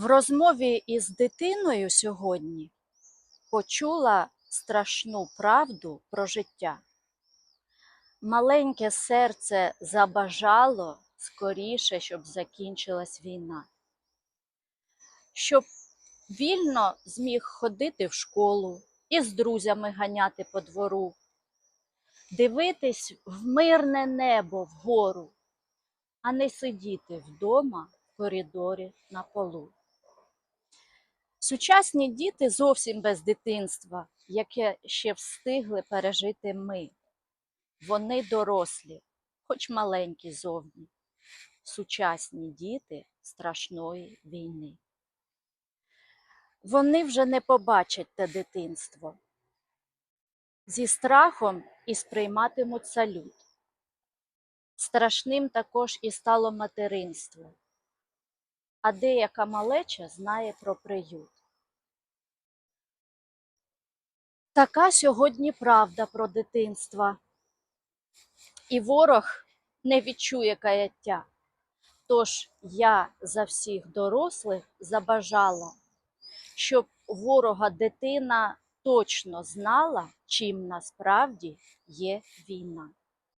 В розмові із дитиною сьогодні почула страшну правду про життя. Маленьке серце забажало скоріше, щоб закінчилась війна, щоб вільно зміг ходити в школу і з друзями ганяти по двору, дивитись в мирне небо вгору, а не сидіти вдома в коридорі на полу. Сучасні діти зовсім без дитинства, яке ще встигли пережити ми. Вони дорослі, хоч маленькі зовні, сучасні діти страшної війни. Вони вже не побачать те дитинство. Зі страхом і сприйматимуть салют. Страшним також і стало материнство, а деяка малеча знає про приют. Така сьогодні правда про дитинство. І ворог не відчує каяття. Тож я за всіх дорослих забажала, щоб ворога дитина точно знала, чим насправді є війна.